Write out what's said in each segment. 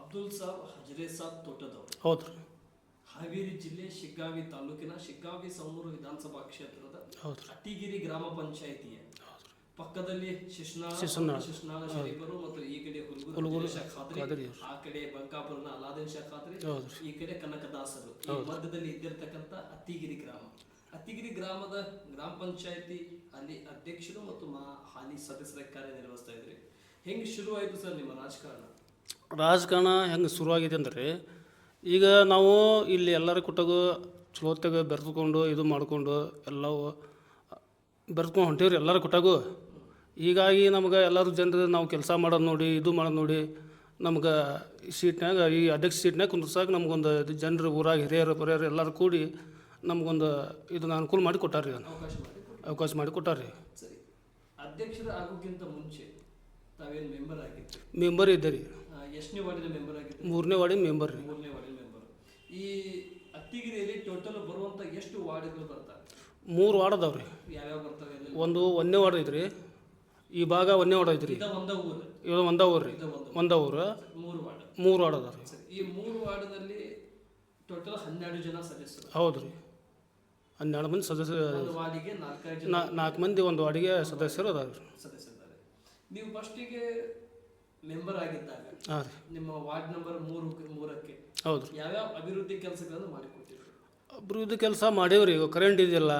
ಅಬ್ದುಲ್ ಸಾಬ್ ಹಜರೆ ಸಾಬ್ ತೋಟದವರು. ಹೌದು. ಹಾವೇರಿ ಜಿಲ್ಲೆ ಶಿಗ್ಗಾವಿ ತಾಲೂಕಿನ ಶಿಗ್ಗಾವಿ ಸೌನೂರು ವಿಧಾನಸಭಾ ಕ್ಷೇತ್ರದ ಅಟ್ಟಿಗಿರಿ ಗ್ರಾಮ ಪಂಚಾಯಿತಿಯ ಪಕ್ಕದಲ್ಲಿ ಶಿಶ್ನಾಳ ಶಿಶುನಾಳ. ಶರೀಫರು ಮತ್ತು ಈ ಕಡೆ ಹುಲ್ಗೂರು ಶಾ ಖಾದ್ರಿ ಆ ಕಡೆ ಬಂಕಾಪುರನ ಅಲಾದಿನ್ ಶಾ ಖಾದ್ರಿ ಈ ಕಡೆ ಕನಕದಾಸರು. ಈ ಮಧ್ಯದಲ್ಲಿ ಇದ್ದಿರ್ತಕ್ಕಂಥ ಅತ್ತಿಗಿರಿ ಗ್ರಾಮ. ಅತ್ತಿಗಿರಿ ಗ್ರಾಮದ ಗ್ರಾಮ ಪಂಚಾಯತಿ ಅಲ್ಲಿ ಅಧ್ಯಕ್ಷರು ಮತ್ತು ಮಾ ಹಾಲಿ ಸದಸ್ಯರ ಕಾರ್ಯನಿರ್ವಹಿಸ್ತಾ ಇದ್ರಿ. ಹೆಂಗ್ ಶುರು ಆಯ್ತು ಸರ್ ನಿಮ್ಮ ರಾಜಕಾರಣ? ರಾಜಕಾರಣ ಹೆಂಗೆ ಶುರುವಾಗಿದೆ ಅಂದರೆ ಈಗ ನಾವು ಇಲ್ಲಿ ಎಲ್ಲರ ಕೊಟ್ಟಾಗ ಚಲೋತ್ತಾಗ ಬೆರೆದುಕೊಂಡು ಇದು ಮಾಡಿಕೊಂಡು ಎಲ್ಲವೂ ಬೆರೆದ್ಕೊಂಡು ಹೊಂಟೀವ್ರಿ ಎಲ್ಲರ ಕೊಟ್ಟಾಗೂ ಹೀಗಾಗಿ ನಮ್ಗೆ ಎಲ್ಲರೂ ಜನರು ನಾವು ಕೆಲಸ ಮಾಡೋದು ನೋಡಿ ಇದು ಮಾಡೋದು ನೋಡಿ ನಮ್ಗೆ ಸೀಟ್ನಾಗ ಈ ಅಧ್ಯಕ್ಷ ಸೀಟ್ನಾಗ ಕುಂದ್ರಸಾಕ ನಮಗೊಂದು ಇದು ಜನರು ಊರಾಗ ಹಿರಿಯರು ಪರಿಯರು ಎಲ್ಲರೂ ಕೂಡಿ ನಮಗೊಂದು ಇದನ್ನ ಅನುಕೂಲ ಮಾಡಿ ಕೊಟ್ಟಾರ್ರಿ ಅವಕಾಶ ಮಾಡಿ ಕೊಟ್ಟಾರ್ರಿ. ಅಧ್ಯಕ್ಷರ ಆಗೋಕ್ಕಿಂತ ಮುಂಚೆ ತಾವೇನು ಮೆಂಬರ್ ಮೆಂಬರ್ ಇದ್ದೆ ರೀ ಆ, ಎಷ್ಟನೇ ವಾರ್ಡಿನ ಮೆಂಬರ್ ಆಗಿದ್ರಿ? ಮೂರನೇ ವಾರ್ಡಿನ ಮೆಂಬರ್ ರೀ. ಮೂರನೇ ವಾರ್ಡಿನ ಮೆಂಬರ್ ಈ ಅತ್ತಿಗಿರಿಯಲ್ಲಿ ಟೋಟಲ್ ಬರುವಂತ ಎಷ್ಟು ವಾರ್ಡ್ಗಳು ಮೂರು ವಾರ್ಡ್ ಅದಾವೆ ರೀ. ಯಾವ್ಯಾವ ಬರ್ತವೆ ಎಲ್ಲ? ಒಂದು ಒಂದನೇ ವಾರ್ಡ್ ಐತ್ರಿ. ಈ ಭಾಗ ಒಂದನೇ ವಾರ್ಡ್ ಐತ್ರಿ. ಇವಾಗ ಒಂದ ಊರು. ಇದು ಒಂದ ಊರು ರೀ. ಇದ ಒಂದು ಒಂದ ಊರು. ಮೂರು ವಾರ್ಡ್. ಮೂರು ವಾರ್ಡ್ ಅದಾವೆ ರೀ. ಸರಿ ಈ ಮೂರು ವಾರ್ಡ್ನಲ್ಲಿ ಟೋಟಲ್ ಹನ್ನೆರಡು ಜನ ಸದಸ್ಯರು. ಹೌದು ರೀ. ಹನ್ನೆರಡು ಮಂದಿ ಸದಸ್ಯರು ಒಂದು ವಾರ್ಡಿಗೆ ನಾಲ್ಕೈದು ಜನ ನಾ ನಾಲ್ಕು ಮಂದಿ ಒಂದು ವಾರ್ಡಿಗೆ ಸದಸ್ಯರು ಅದಾವೆ ರೀ. ಸದಸ್ಯರಿದ್ದಾರೆ ನೀವು ಫಸ್ಟಿಗೆ ಮೆಂಬರ್ ಆಗಿದ್ದಾಗ ನಿಮ್ಮ ವಾರ್ಡ್ ನಂಬರ್ ಮೂರು ಮೂರಕ್ಕೆ ಹೌದು. ಯಾವ್ಯಾವ ಅಭಿವೃದ್ಧಿ ಕೆಲಸಗಳನ್ನು ಮಾಡಿಕೊಟ್ಟಿದ್ರು ಅಭಿವೃದ್ಧಿ ಕೆಲಸ ಮಾಡೇವ್ರಿ ಈಗ ಕರೆಂಟ್ ಇದೆಯಲ್ಲ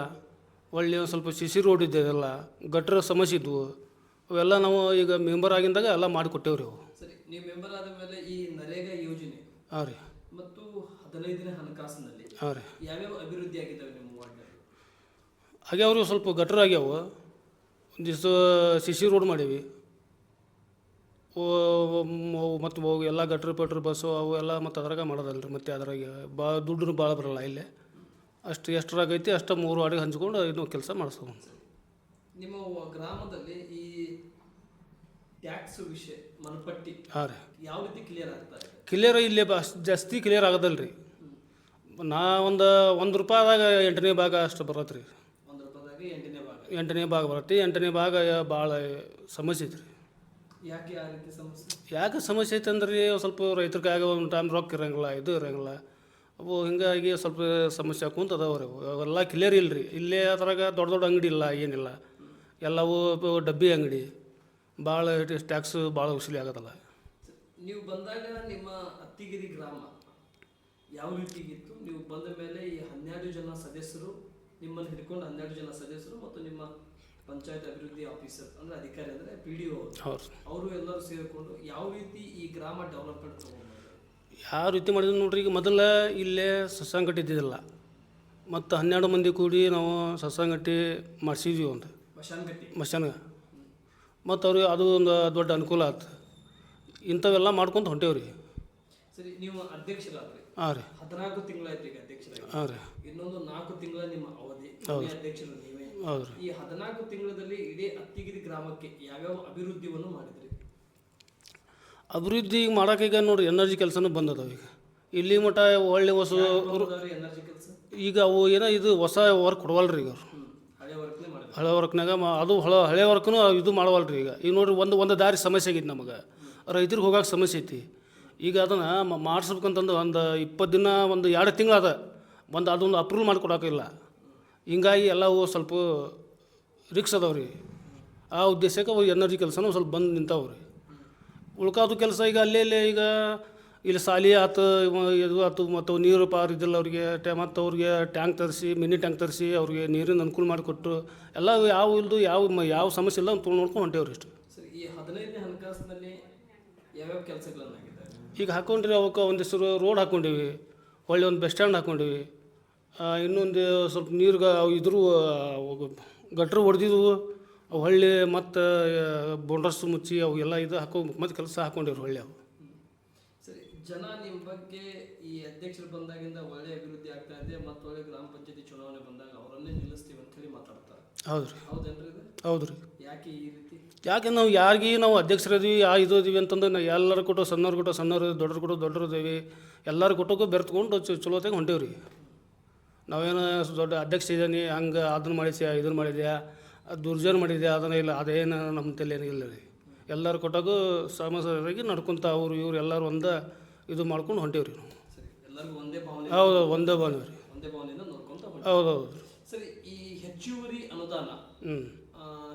ಒಳ್ಳೆಯ ಒಂದು ಸ್ವಲ್ಪ ಸಿಸಿ ಸಿ ರೋಡ್ ಇದೆಯಲ್ಲ ಗಟ್ಟರ ಸಮಸ್ಯೆ ಇದ್ವು ಅವೆಲ್ಲ ನಾವು ಈಗ ಮೆಂಬರ್ ಆಗಿದ್ದಾಗ ಎಲ್ಲ ಮಾಡಿಕೊಟ್ಟೇವ್ರಿ ಅವು. ಸರಿ ನೀವು ಮೆಂಬರ್ ಆದ ಮೇಲೆ ಈ ನರೇಗಾ ಯೋಜನೆ ಹಾಂ ರೀ. ಮತ್ತು ಹದಿನೈದನೇ ಹಣಕಾಸಿನಲ್ಲಿ ಹಾಂ ರೀ. ಯಾವ್ಯಾವ ಅಭಿವೃದ್ಧಿ ಆಗಿದ್ದಾವೆ ನಿಮ್ಮ ವಾರ್ಡ್ನಲ್ಲಿ? ಅವರು ಸ್ವಲ್ಪ ಗಟ್ರ ಆಗ್ಯಾವ ಒಂದಿಷ್ಟು ಸಿ ಸಿ ರೋಡ್ ಮಾಡೀವಿ. ಮತ್ತು ಎಲ್ಲ ಗಟ್ರ ಪಟ್ರ ಬಸ್ಸು ಅವು ಎಲ್ಲ ಮತ್ತು ಅದ್ರಾಗ ಮಾಡೋದಲ್ಲ ರೀ ಮತ್ತು ಅದ್ರಾಗ ಭಾಳ ದುಡ್ಡು ಭಾಳ ಬರಲ್ಲ ಇಲ್ಲೇ. ಅಷ್ಟು ಎಷ್ಟರಾಗೈತಿ ಅಷ್ಟು ಮೂರು ವಾರ್ಡಿಗೆ ಹಂಚ್ಕೊಂಡು ಇನ್ನೂ ಕೆಲಸ ಮಾಡಿಸ್ಕೊಂಡು ನಿಮ್ಮ ಗ್ರಾಮದಲ್ಲಿ ಈ ಟ್ಯಾಕ್ಸ್ ವಿಷಯ ಮನಪಟ್ಟಿ ಹಾಂ ರೀ. ಯಾವ ರೀತಿ ಕ್ಲಿಯರ್ ಆಗ್ತಾರೆ ಕ್ಲಿಯರ್ ಇಲ್ಲೇ ಅಷ್ಟು ಅಷ್ಟ್ ಜಾಸ್ತಿ ಕ್ಲಿಯರ್ ಆಗೋದಲ್ಲ ರೀ ನಾ ಒಂದು ಒಂದು ರೂಪಾಯಿದಾಗ ಎಂಟನೇ ಭಾಗ ಅಷ್ಟು ಬರತ್ತೆ ರೀ ಒಂದು ರೂಪಾಯಿದಾಗ ಎಂಟನೇ ಭಾಗ. ಎಂಟನೇ ಭಾಗ ಬರುತ್ತೆ ಎಂಟನೇ ಭಾಗ ಭಾಳ ಸಮಸ್ಯೆ ಐತೆ ರೀ ಯಾಕೆ ಆ ರೀತಿ ಸಮಸ್ಯೆ? ಯಾಕೆ ಸಮಸ್ಯೆ ಐತೆ ಅಂದ್ರೆ ರೀ ಸ್ವಲ್ಪ ರೈತರ ಆಗ ಒಂದು ಟೈಮ್ ರೊಕ್ಕ ಇರಂಗಿಲ್ಲ ಇದು ಇರಂಗಿಲ್ಲ. ಅವು ಹಿಂಗಾಗಿ ಸ್ವಲ್ಪ ಸಮಸ್ಯೆ ಕುಂತ ಅದಾವ ರೀ ಅವು. ಅವೆಲ್ಲ ಕ್ಲಿಯರ್ ಇಲ್ಲ ರೀ ಇಲ್ಲೇ ಅದ್ರಾಗ ದೊಡ್ಡ ದೊಡ್ಡ ಅಂಗಡಿ ಇಲ್ಲ ಏನಿಲ್ಲ. ಎಲ್ಲವೂ ಡಬ್ಬಿ ಅಂಗಡಿ. ಭಾಳ ಟ್ಯಾಕ್ಸ್ ಭಾಳ ವಸೂಲಿ ಆಗೋದಲ್ಲ. ನೀವು ಬಂದಾಗ ನಿಮ್ಮ ಅತ್ತಿಗಿರಿ ಗ್ರಾಮ ಯಾವ ರೀತಿಗಿತ್ತು? ನೀವು ಬಂದ ಮೇಲೆ ಈ ಹನ್ನೆರಡು ಜನ ಸದಸ್ಯರು ನಿಮ್ಮನ್ನು ಹಿಡ್ಕೊಂಡು ಹನ್ನೆರಡು ಜನ ಸದಸ್ಯರು ಮತ್ತು ನಿಮ್ಮ ಪಂಚಾಯತ್ ಅಭಿವೃದ್ಧಿ ಆಫೀಸರ್ ಅಂದ್ರೆ ಅಧಿಕಾರಿ ಅಂದ್ರೆ ಪಿ ಡಿ ಅವರು. ಎಲ್ಲರೂ ಸೇರಿಕೊಂಡು ಯಾವ ರೀತಿ ಈ ಗ್ರಾಮ ಡೆವಲಪ್ಮೆಂಟ್ ಯಾವ ರೀತಿ ಮಾಡಿದ್ರು ನೋಡ್ರಿ ಈಗ ಮೊದಲ ಇಲ್ಲೇ ಸತ್ಸಂಗಟ್ಟಿ ಇದ್ದಿದ್ದಿಲ್ಲ. ಮತ್ತು ಹನ್ನೆರಡು ಮಂದಿ ಕೂಡಿ ನಾವು ಸತ್ಸಂಗಟ್ಟಿ ಮಾಡಿಸಿದ್ವಿ ಒಂದು. ಮಶಾನ್ಗ. ಮತ್ತು ಅವ್ರಿಗೆ ಅದು ಒಂದು ದೊಡ್ಡ ಅನುಕೂಲ ಆಯ್ತು ಇಂಥವೆಲ್ಲ ಮಾಡ್ಕೊಂತ ಹೊಂಟೇವ್ರಿ. ಸರಿ ನೀವು ಅಧ್ಯಕ್ಷರಾದ್ರಿ. ಹಾಂ ರೀ. ಹದಿನಾಲ್ಕು ತಿಂಗಳಾಯ್ತು ಈಗ ಹಾಂ ರೀ. ಇನ್ನೊಂದು ನಾಲ್ಕು ತಿಂಗಳ ನಿಮ್ಮ ಅವಧಿ. ಅಧ್ಯಕ್ಷರು ಹೌದು ಈ ಹದಿನಾಲ್ಕು ತಿಂಗಳಲ್ಲಿ ಇಡೀ ಅತ್ತಿಗಿರಿ ಗ್ರಾಮಕ್ಕೆ ಯಾವ್ಯಾವ ಅಭಿವೃದ್ಧಿಯನ್ನು ಮಾಡಿದ್ರಿ? ಅಭಿವೃದ್ಧಿ ಮಾಡೋಕೆ ಈಗ ನೋಡ್ರಿ ಎನರ್ಜಿ ಕೆಲಸನೂ ಬಂದದವು ಈಗ. ಇಲ್ಲಿ ಮಟ್ಟ ಒಳ್ಳೆ ಹೊಸ ಎನರ್ಜಿ ಕೆಲಸ? ಈಗ ಅವು ಏನೋ ಇದು ಹೊಸ ವರ್ಕ್ ಕೊಡವಲ್ರಿ ಈಗ ಅವ್ರು. ಹಳೆ ವರ್ಕ್ನಾಗ ಮಾ ಅದು ಹಳೆ ಹಳೆ ವರ್ಕ್ನು ಇದು ಮಾಡವಲ್ರಿ ಈಗ. ಈಗ ನೋಡ್ರಿ ಒಂದು ಒಂದು ದಾರಿ ಸಮಸ್ಯೆ ಆಗಿತ್ತು ನಮಗೆ. ರೈತರಿಗೆ ಹೋಗಕ್ಕೆ ಸಮಸ್ಯೆ ಐತಿ. ಈಗ ಅದನ್ನು ಮಾಡಿಸ್ಬೇಕಂತಂದು ಒಂದು ಇಪ್ಪತ್ತು ದಿನ ಒಂದು ಎರಡು ತಿಂಗಳು ಅದ ಒಂದು ಅದೊಂದು ಅಪ್ರೂವ್ ಮಾಡಿಕೊಡೋಕಿಲ್ಲ ಹಿಂಗಾಗಿ ಎಲ್ಲವೂ ಸ್ವಲ್ಪ ರಿಕ್ಸ್ ಅದಾವ್ರಿ ರೀ ಆ ಉದ್ದೇಶಕ್ಕೆ ಅವು ಎನರ್ಜಿ ಕೆಲಸನೂ ಸ್ವಲ್ಪ ಬಂದು ನಿಂತಾವ್ರಿ. ರೀ ಉಳ್ಕಾದು ಕೆಲಸ ಈಗ ಅಲ್ಲೇ ಇಲ್ಲೇ ಈಗ ಇಲ್ಲಿ ಸಾಲಿ ಆತು ಇದು ಆತು ಮತ್ತು ನೀರು ಪಾರು ಇದ್ದಿಲ್ಲ ಅವ್ರಿಗೆ ಟ್ಯಾ ಮತ್ತು ಅವ್ರಿಗೆ ಟ್ಯಾಂಕ್ ತರಿಸಿ ಮಿನಿ ಟ್ಯಾಂಕ್ ತರಿಸಿ ಅವ್ರಿಗೆ ನೀರಿನ ಅನುಕೂಲ ಮಾಡಿಕೊಟ್ಟು ಎಲ್ಲ ಯಾವ ಇಲ್ದು ಯಾವ ಯಾವ ಸಮಸ್ಯೆ ಇಲ್ಲ ಅಂತ ನೋಡ್ಕೊಂಡು ಹೊಂಟೇವ್ರಿ ಇಷ್ಟು ಈ ಹದಿನೈದನೇ ಹಣಕಾಸಿನಲ್ಲಿ ಯಾವ್ಯಾವ ಕೆಲಸಗಳನ್ನಾಗಿದ್ದಾರೆ ಈಗ ಹಾಕೊಂಡ್ರಿ ಅವಕ್ಕೆ ಒಂದಿಷ್ಟು ರೋಡ್ ಹಾಕ್ಕೊಂಡಿವಿ ಒಳ್ಳೆ ಒಂದು ಬಸ್ ಸ್ಟ್ಯಾಂಡ್ ಹಾಕ್ಕೊಂಡಿವಿ ಇನ್ನೊಂದು ಸ್ವಲ್ಪ ನೀರ್ಗೆ ಅವು ಇದ್ರು ಗಟ್ರ ಹೊಡೆದಿದ್ವು. ಹೊಳ್ಳಿ ಮತ್ತು ಬೊಂಡರ್ಸ್ ಮುಚ್ಚಿ ಅವು ಎಲ್ಲ ಇದು ಹಾಕೋ ಮತ್ತೆ ಕೆಲಸ ಹಾಕೊಂಡಿವ್ರಿ ಹೊಳ್ಳಿ ಅವು. ಸರಿ ಜನ ನಿಮ್ಮ ಬಗ್ಗೆ ಈ ಅಧ್ಯಕ್ಷರು ಬಂದಾಗಿಂದ ಒಳ್ಳೆ ಅಭಿವೃದ್ಧಿ ಆಗ್ತಾ ಇದೆ ಮತ್ತು ಒಳ್ಳೆ ಗ್ರಾಮ ಪಂಚಾಯತಿ ಚುನಾವಣೆ ಬಂದಾಗ ಅವರನ್ನೇ ನಿಲ್ಲಿಸ್ತೀವಿ ಅಂತ ಹೇಳಿ ಮಾತಾಡ್ತಾರೆ. ಹೌದು ರೀ ಹೌದೇನ್ರಿ ಇದು? ಹೌದು ರೀ ಯಾಕೆ ಈ ರೀತಿ? ಯಾಕೆ ನಾವು ಯಾರಿಗೆ ನಾವು ಅಧ್ಯಕ್ಷರದೀವಿ ಆ ಇದು ಇದೀವಿ ಅಂತಂದ್ರೆ ನಾವು ಎಲ್ಲರೂ ಕೊಟ್ಟು ಸಣ್ಣವ್ರು ಕೊಟ್ಟು ಸಣ್ಣವ್ರು ದೊಡ್ಡರು ಕೊಟ್ಟು ದೊಡ್ಡರು ಇದ್ದೀವಿ ಎಲ್ಲರೂ ಕೊಟ್ಟಕ್ಕೂ ಬೆರೆತ್ಕೊಂಡು ಚ ಚಲೋತ್ತಾಗ ಹೊಂಟೇವ್ರಿ. ನಾವೇನು ದೊಡ್ಡ ಅಧ್ಯಕ್ಷ ಇದ್ದೀನಿ ಹಂಗೆ ಅದನ್ನು ಮಾಡಿಸ್ಯಾ ಇದನ್ನು ಮಾಡಿದ್ಯಾ? ದುರ್ಜನ ಮಾಡಿದ್ಯಾ? ಅದನ್ನು ಇಲ್ಲ ಅದೇನು ನಮ್ಮ ತಲೆ ಇಲ್ಲ ರೀ. ಎಲ್ಲರೂ ಕೊಟ್ಟಾಗೂ ಸಮಸ್ಯೆಯಾಗಿ ನಡ್ಕೊತ ಅವರು ಇವ್ರು ಎಲ್ಲರೂ ಒಂದೇ ಇದು ಮಾಡ್ಕೊಂಡು ಹೊಂಟೀವಿ ರೀ ನಾವು ಒಂದೇ ಭಾವನೆ. ಹೌದು ಒಂದೇ ಬಂದ್ವಿ ರೀ. ಹೌದೌದು ಸರಿ ಈ ಹೆಚ್ಚುವರಿ ಅನುದಾನ ಹ್ಞೂ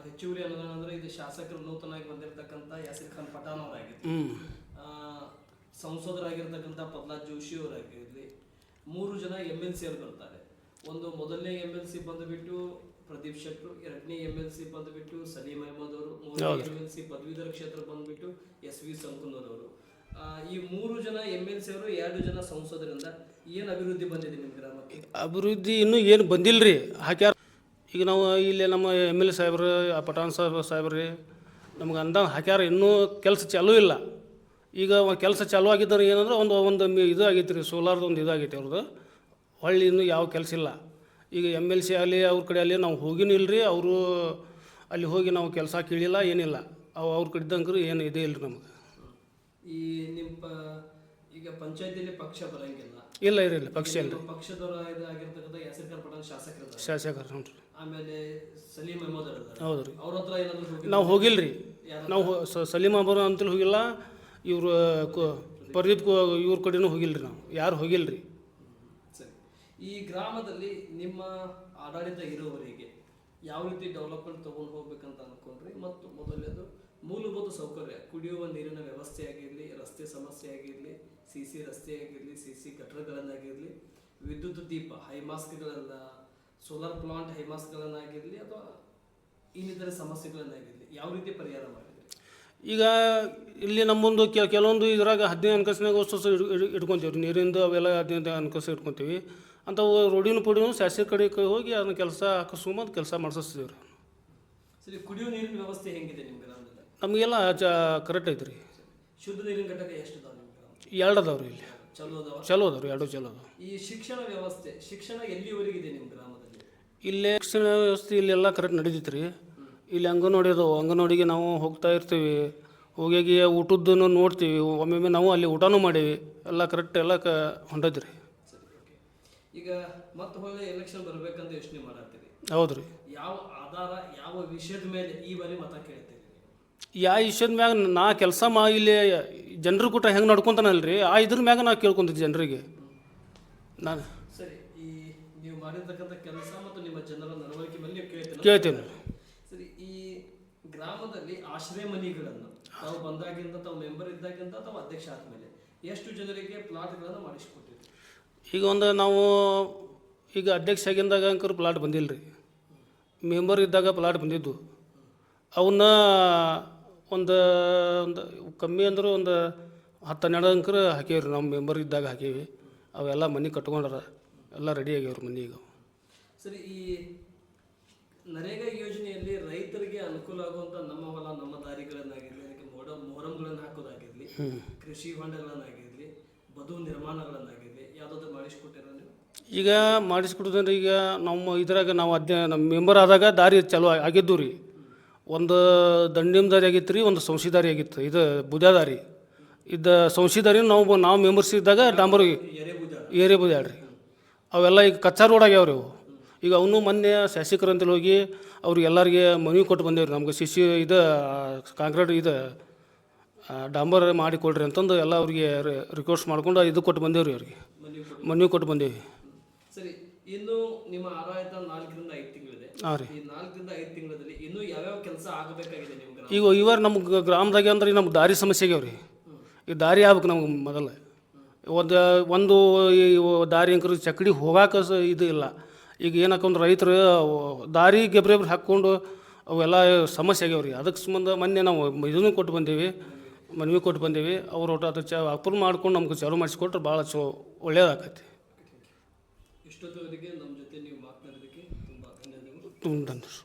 ಹೆಚ್ಚುವರಿ ಅನುದಾನ ಅಂದ್ರೆ ಇದು ಶಾಸಕರು ನೂತನವಾಗಿ ಬಂದಿರತಕ್ಕಂಥ ಯಾಸಿರ್ ಖಾನ್ ಪಠಾಣ್ ಹ್ಞೂ ಸಂಸದರಾಗಿರ್ತಕ್ಕಂಥ ಪ್ರಹ್ಲಾದ್ ಜೋಶಿ ಅವರಾಗಿರಲಿ ಮೂರು ಜನ ಎಂ ಎಲ್ ಸಿ ಅವರು ಬರ್ತಾರೆ. ಒಂದು ಮೊದಲನೇ ಎಂ ಎಲ್ ಸಿ ಬಂದುಬಿಟ್ಟು ಪ್ರದೀಪ್ ಶೆಟ್ರು ಎರಡನೇ ಎಂ ಎಲ್ ಸಿ ಬಂದುಬಿಟ್ಟು ಸಲೀಂ ಅಹಮದ್ ಅವರು ಮೂರನೇ ಎಂ ಎಲ್ ಸಿ ಪದವೀಧರ ಕ್ಷೇತ್ರ ಬಂದುಬಿಟ್ಟು ಎಸ್ ವಿ ಸಂಕುನೂರ್ ಅವರು. ಈ ಮೂರು ಜನ ಎಂ ಎಲ್ ಸಿ ಅವರು ಎರಡು ಜನ ಸಂಸದರಿಂದ ಏನು ಅಭಿವೃದ್ಧಿ ಬಂದಿದೆ ನಿಮ್ಮ ಗ್ರಾಮಕ್ಕೆ? ಅಭಿವೃದ್ಧಿ ಇನ್ನೂ ಏನು ಬಂದಿಲ್ಲ ರೀ ಹಾಕ್ಯಾರ ಈಗ ನಾವು ಇಲ್ಲಿ ನಮ್ಮ ಎಂ ಎಲ್ ಎ ಸಾಹೇಬ್ರು ಆ ಪಠಾಣ್ ಸಾಹೇಬ್ ಸಾಹೇಬ್ರಿ ನಮ್ಗೆ ಅಂದ ಹಾಕ್ಯಾರ ಇನ್ನೂ ಕೆಲಸ ಚಾಲೂ ಇಲ್ಲ. ಈಗ ಕೆಲಸ ಚಾಲೂ ಆಗಿದ್ದರೆ ಏನಂದ್ರೆ ಒಂದು ಒಂದು ಇದು ಆಗೈತೆ ರೀ ಸೋಲಾರ್ದು ಒಂದು ಇದಾಗೈತೆ ಅವ್ರದ್ದು ಹೊಳ್ಳಿ ಇನ್ನೂ ಯಾವ ಕೆಲಸ ಇಲ್ಲ. ಈಗ ಎಂ ಎಲ್ ಸಿ ಆಗಲಿ ಅವ್ರ ಕಡೆ ಅಲ್ಲಿ ನಾವು ಹೋಗಿನೂ ಇಲ್ಲ ರೀ ಅವರು ಅಲ್ಲಿ ಹೋಗಿ ನಾವು ಕೆಲಸ ಕೇಳಿಲ್ಲ ಏನಿಲ್ಲ. ಅವು ಅವ್ರ ಕಡೆದಂಕ್ರು ಏನು ಇದೇ ಇಲ್ಲ ರೀ ನಮ್ಗೆ. ಈ ನಿಮ್ಮ ಈಗ ಪಂಚಾಯತಿಯಲ್ಲಿ ಪಕ್ಷ ಬರಂಗಿಲ್ಲ. ಇಲ್ಲ ಇರಲಿಲ್ಲ ಪಕ್ಷ ಇಲ್ಲ ರೀ ಪಕ್ಷದವರ ಆಗಿರ್ತಕ್ಕಂಥ ಯಾಸಿರ್ ಖಾನ್ ಪಠಾಣ್ ಶಾಸಕರು ಹ್ಞೂ ರೀ. ಆಮೇಲೆ ಸಲೀಂ ಅಹಮದ್ ಅವರು ಹೌದು ರೀ. ಅವ್ರ ಹತ್ರ ಏನಾದ್ರು ನಾವು ಹೋಗಿಲ್ಲ ರೀ ನಾವು ಸಲೀಮ್ ಅಬ್ಬರು ಅಂತಲೂ ಹೋಗಿಲ್ಲ ಇವರು ಪ್ರದೀಪ್ ಇವ್ರ ಕಡೆನೂ ಹೋಗಿಲ್ಲ ರೀ ನಾವು. ಯಾರು ಹೋಗಿಲ್ಲ ರೀ ಈ ಗ್ರಾಮದಲ್ಲಿ ನಿಮ್ಮ ಆಡಳಿತ ಇರುವವರಿಗೆ ಯಾವ ರೀತಿ ಡೆವಲಪ್ಮೆಂಟ್ ತಗೊಂಡು ಹೋಗ್ಬೇಕಂತ ಅನ್ಕೊಂಡ್ರಿ? ಮತ್ತು ಮೊದಲನೇದು ಮೂಲಭೂತ ಸೌಕರ್ಯ, ಕುಡಿಯುವ ನೀರಿನ ವ್ಯವಸ್ಥೆ ಆಗಿರಲಿ, ರಸ್ತೆ ಸಮಸ್ಯೆ ಆಗಿರಲಿ ಸಿ ಸಿ ರಸ್ತೆ ಆಗಿರಲಿ ಸಿ ಸಿ ಗಟರ್ಗಳನ್ನಾಗಿರಲಿ, ವಿದ್ಯುತ್ ದೀಪ ಹೈಮಾಸ್ಕ್ಗಳನ್ನು ಸೋಲಾರ್ ಪ್ಲಾಂಟ್ ಹೈಮಾಸ್ಕ್ಗಳನ್ನಾಗಿರಲಿ ಅಥವಾ ಇನ್ನಿತರ ಸಮಸ್ಯೆಗಳನ್ನಾಗಿರಲಿ, ಯಾವ ರೀತಿ ಪರಿಹಾರ ಮಾಡಿದ್ರಿ? ಈಗ ಇಲ್ಲಿ ನಮ್ಮೊಂದು ಕೆಲವೊಂದು ಇದ್ರಾಗ ಹದಿನೈದು ಅನ್ಕಸ್ನಾಗ ವಸ್ತು ಇಟ್ಕೊತೀವಿ ರೀ ನೀರಿಂದು ಅವೆಲ್ಲ ಹದಿನೈದು ಅನ್ಕಸ್ ಇಟ್ಕೊತೀವಿ. ಅಂಥವು ರೋಡಿನ ಪುಡಿನೂ ಸ್ಯಾಸಿ ಕಡೆ ಕ- ಹೋಗಿ ಅದನ್ನ ಕೆಲಸ ಹಾಕಿಸ್ಕೊಂಬಂದು ಕೆಲಸ ಮಾಡಿಸ್ತೀವಿ ರೀ ಸರಿ ಕುಡಿಯುವ ನೀರಿನ ವ್ಯವಸ್ಥೆ ಹೆಂಗಿದೆ ನಿಮ್ಮ ಗ್ರಾಮದಲ್ಲಿ? ನಮಗೆಲ್ಲ ಚ ಕರೆಕ್ಟ್ ಐತ್ರಿ. ರೀ ಶುದ್ಧ ನೀರಿನ ಘಟಕ ಎಷ್ಟು ಅದಾವ ನಿಮ್ಮ ಎರಡು ಅದಾವೆ ರೀ ಇಲ್ಲಿ. ಚಲೋ ಅದಾವ? ಚಲೋ ಅದಾವೆ ರೀ ಎರಡು ಚಲೋ ಅದಾವೆ. ಈ ಶಿಕ್ಷಣ ವ್ಯವಸ್ಥೆ ಶಿಕ್ಷಣ ಎಲ್ಲಿವರೆಗಿದೆ ನಿಮ್ಮ ಗ್ರಾಮದಲ್ಲಿ? ಇಲ್ಲೇ ಶಿಕ್ಷಣ ವ್ಯವಸ್ಥೆ ಇಲ್ಲೆಲ್ಲ ಕರೆಕ್ಟ್ ನಡೀತೈತೆ ರೀ ಇಲ್ಲಿ ಅಂಗನವಾಡಿ ಅದಾವೆ ಅಂಗನವಾಡಿಗೆ ನಾವು ಹೋಗ್ತಾ ಇರ್ತೀವಿ. ಹೋಗಿ ಊಟದ್ದನ್ನು ನೋಡ್ತೀವಿ. ಒಮ್ಮೊಮ್ಮೆ ನಾವು ಅಲ್ಲಿ ಊಟನೂ ಮಾಡೀವಿ. ಎಲ್ಲ ಕರೆಕ್ಟ್ ಎಲ್ಲ ಕ ಹೊಂಟೈತೆ ರೀ ಈಗ ಮತ್ತೆ ಹೋಗಿ ಎಲೆಕ್ಷನ್ ಬರ್ಬೇಕಂತ ಯೋಚನೆ ಮಾಡತ್ತೀರಿ. ಹೌದ್ರಿ. ಯಾವ ಆಧಾರ ಯಾವ ವಿಷಯದ ಮೇಲೆ ಈ ಬಾರಿ ಮತ ಕೇಳ್ತೀರಿ ಯಾವ ಯಾ ವಿಷಯದ ಮ್ಯಾಗ ನಾ ಕೆಲಸ ಮಾ ಇಲ್ಲಿ ಜನರ ಕೂಟ ಹೆಂಗೆ ನಡ್ಕೊತಾನಲ್ಲ ರೀ ಆ ಇದ್ರ ಮ್ಯಾಗ ನಾ ಕೇಳ್ಕೊಂತಿದ್ದೆ ಜನರಿಗೆ. ನಾನು ಸರಿ ಈ ನೀವು ಮಾಡಿರ್ತಕ್ಕಂಥ ಕೆಲಸ ಮತ್ತು ನಿಮ್ಮ ಜನರ ನಡವಳಿಕೆ ಮೇಲೆ ನೀವು ಕೇಳ್ತೀರ ಕೇಳ್ತೀನಿ. ಸರಿ ಈ ಗ್ರಾಮದಲ್ಲಿ ಆಶ್ರಯ ಮನೆಗಳನ್ನು ತಾವು ಬಂದಾಗಿಂದ ತಾವು ಮೆಂಬರ್ ಇದ್ದಾಗಿಂದ ತಾವು ಅಧ್ಯಕ್ಷ ಆದಮೇಲೆ ಎಷ್ಟು ಜನರಿಗೆ ಪ್ಲಾಟ್ಗಳನ್ನು ಮಾಡಿಸ್ಕೊಟ್ಟಿರಿ ಈಗ ಒಂದು ನಾವು ಈಗ ಅಧ್ಯಕ್ಷ ಆಗಿಂದಾಗ ಅಂಕರು ಪ್ಲಾಟ್ ಬಂದಿಲ್ಲ ರೀ ಮೆಂಬರ್ ಇದ್ದಾಗ ಪ್ಲಾಟ್ ಬಂದಿದ್ದು. ಅವನ್ನ ಒಂದು ಒಂದು ಕಮ್ಮಿ ಅಂದರೂ ಒಂದು ಹತ್ತು ಹನ್ನೆರಡು ಅಂಕರ್ ಹಾಕೀವ್ರಿ ನಾವು ಮೆಂಬರ್ ಇದ್ದಾಗ ಹಾಕೀವಿ. ಅವೆಲ್ಲ ಮನೆ ಕಟ್ಕೊಂಡಾರ. ಎಲ್ಲ ರೆಡಿ ಆಗ್ಯಾವ್ರಿ ಮನೆ ಈಗ. ಸರಿ ಈ ನರೇಗಾ ಯೋಜನೆಯಲ್ಲಿ ರೈತರಿಗೆ ಅನುಕೂಲ ಆಗುವಂಥ ನಮ್ಮ ಹೊಲ ನಮ್ಮ ದಾರಿಗಳನ್ನಾಗಿರಲಿ ಅದಕ್ಕೆ ಮೋಡ ಮೊಹರಂಗಳನ್ನು ಹಾಕೋದಾಗಿರ್ಲಿ ಕೃಷಿ ಹೊಂಡಗಳನ್ನಾಗಿರ್ಲಿ ಬದು ನಿರ್ಮಾಣಗಳನ್ನಾಗಿದೆ ಯಾವುದಾದ್ರು ಮಾಡಿಸ್ಕೊಟ್ಟಿರೋ ನೀವು? ಈಗ ಮಾಡಿಸ್ಕೊಡೋದಂದ್ರೆ ಈಗ ನಮ್ಮ ಇದ್ರಾಗ ನಾವು ಅಧ್ಯ ನಮ್ಮ ಮೆಂಬರ್ ಆದಾಗ ದಾರಿ ಚಲೋ ಆಗಿದ್ದು ರೀ. ಒಂದು ದಂಡಿಮ್ ದಾರಿ ಆಗಿತ್ತು ರೀ ಒಂದು ಸಂಶಿ ದಾರಿ ಆಗಿತ್ತು. ಇದು ಬುಧ ದಾರಿ ಇದು ಸಂಶಿ ದಾರಿ ನಾವು ನಾವು ಮೆಂಬರ್ಸ್ ಇದ್ದಾಗ ಡಾಂಬರ್ ಏರಿ ಬುದ್ಯಾಡ್ರಿ ಅವೆಲ್ಲ ಈಗ ಕಚ್ಚಾ ರೋಡ್ ಆಗ್ಯಾವ ರೀ ಅವು. ಈಗ ಅವನು ಮೊನ್ನೆ ಶಾಸಕರಂತೇಳಿ ಹೋಗಿ ಅವ್ರಿಗೆ ಎಲ್ಲರಿಗೆ ಮನವಿ ಕೊಟ್ಟು ಬಂದೇವ್ರಿ. ನಮ್ಗೆ ಶಿಶಿ ಇದು ಕಾಂಕ್ರೀಟ್ ಇದು ಡಾಂಬರ್ ಮಾಡಿ ಕೊಡ್ರಿ ಅಂತಂದು ಎಲ್ಲ ಅವ್ರಿಗೆ ರಿಕ್ವೆಸ್ಟ್ ಮಾಡ್ಕೊಂಡು ಇದು ಕೊಟ್ಟು ಬಂದೇವ್ರಿ ಅವ್ರಿಗೆ. ಮನೆ ಮನವಿ ಕೊಟ್ಟು ಬಂದೇವಿ. ಸರಿ ಇನ್ನು ನಿಮ್ಮ ಆದಾಯ ನಾಲ್ಕರಿಂದ ಐದು ತಿಂಗಳಿದೆ. ಹಾಂ ರೀ. ಈ ನಾಲ್ಕರಿಂದ ಐದು ತಿಂಗಳಲ್ಲಿ ಇನ್ನು ಯಾವ್ಯಾವ ಕೆಲಸ ಆಗಬೇಕಾಗಿದೆ ಈಗ ಇವರು ನಮ್ಗೆ ಗ್ರಾಮದಾಗೆ ಅಂದ್ರೆ ನಮ್ಗೆ ದಾರಿ ಸಮಸ್ಯೆ ಆಗ್ಯಾವ ರೀ ಈ ದಾರಿ ಆಗ್ಬೇಕು ನಮ್ಗೆ ಮೊದಲು ಒಂದು ಒಂದು ಈ ದಾರಿ ಅಂಕರು ಚಕ್ಕಡಿ ಹೋಗಾಕ ಸ ಇದು ಇಲ್ಲ. ಈಗ ಏನಕ್ಕಂದ್ರೆ ರೈತರು ದಾರಿ ಗೆಬ್ರೆಬ್ರಿ ಹಾಕ್ಕೊಂಡು ಅವೆಲ್ಲ ಸಮಸ್ಯೆ ಆಗ್ಯಾವ ರೀ ಅದಕ್ಕೆ ಸಂಬಂಧ ಮೊನ್ನೆ ನಾವು ಇದನ್ನು ಕೊಟ್ಟು ಬಂದೀವಿ. ಮನವಿ ಕೊಟ್ಟು ಬಂದೀವಿ. ಅವ್ರು ಒಟ್ಟು ಅದು ಚ ಅಪ್ರೂವ್ ಮಾಡ್ಕೊಂಡು ನಮ್ಗೆ ಚಾಲು ಮಾಡಿಸ್ಕೊಟ್ರೆ ಭಾಳ ಚೋ ಒಳ್ಳೇದಾಗತ್ತೆ. ಇಷ್ಟೊತ್ತವರೆಗೆ ನಮ್ಮ ಜೊತೆ ನೀವು ಮಾತನಾಡೋದಕ್ಕೆ ತುಂಬ ಧನ್ಯವಾದಗಳು. ತುಂಬ ಧನ್ಯವಾದ